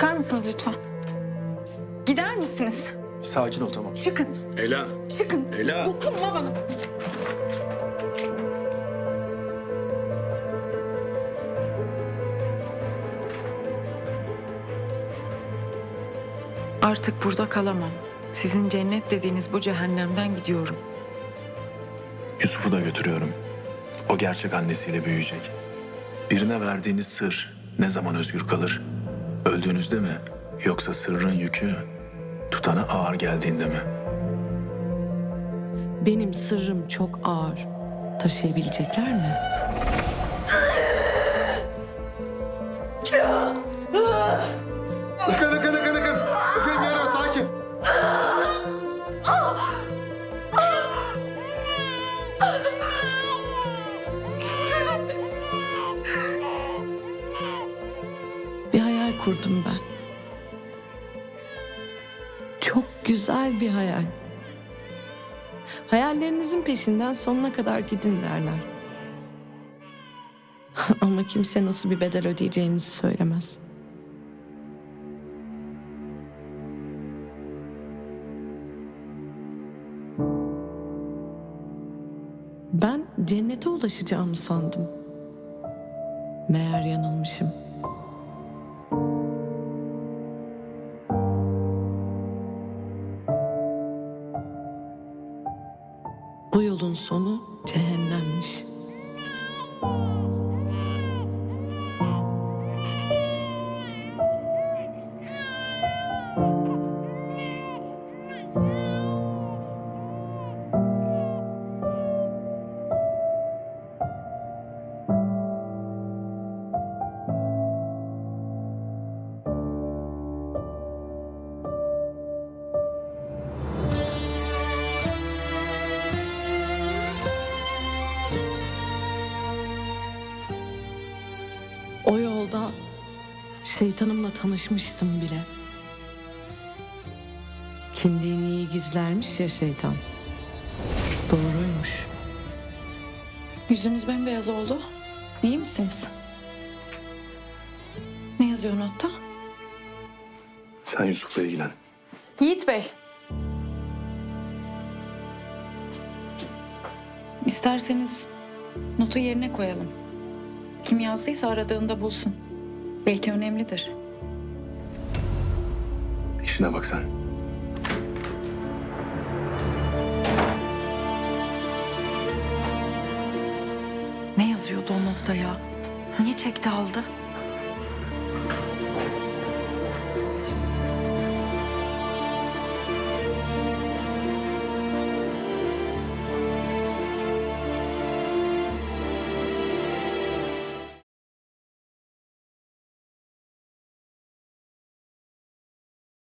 Çıkar mısınız lütfen? Gider misiniz? Sakin ol tamam. Çıkın, Ela. çıkın. Ela. Dokunma bana. Artık burada kalamam. Sizin cennet dediğiniz bu cehennemden gidiyorum. Yusuf'u da götürüyorum. O gerçek annesiyle büyüyecek. Birine verdiğiniz sır ne zaman özgür kalır? Öldüğünüzde mi? Yoksa sırrın yükü tutana ağır geldiğinde mi? Benim sırrım çok ağır. Taşıyabilecekler mi? Kurdum ben. Çok güzel bir hayal. Hayallerinizin peşinden sonuna kadar gidin derler. Ama kimse nasıl bir bedel ödeyeceğinizi söylemez. Ben cennete ulaşacağımı sandım. Meğer yanılmışım. Bu yolun sonu cehennemmiş. Yolda şeytanımla tanışmıştım bile. Kimliğini iyi gizlermiş ya şeytan. Doğruymuş. Yüzünüz bembeyaz oldu. İyi misiniz? Ne yazıyor notta? Sen Yusuf'la ilgilen. Yiğit Bey. İsterseniz notu yerine koyalım. Kim yazdıysa aradığında bulsun. Belki önemlidir. İşine bak sen. Ne yazıyordu o notta ya? Niye çekti aldı?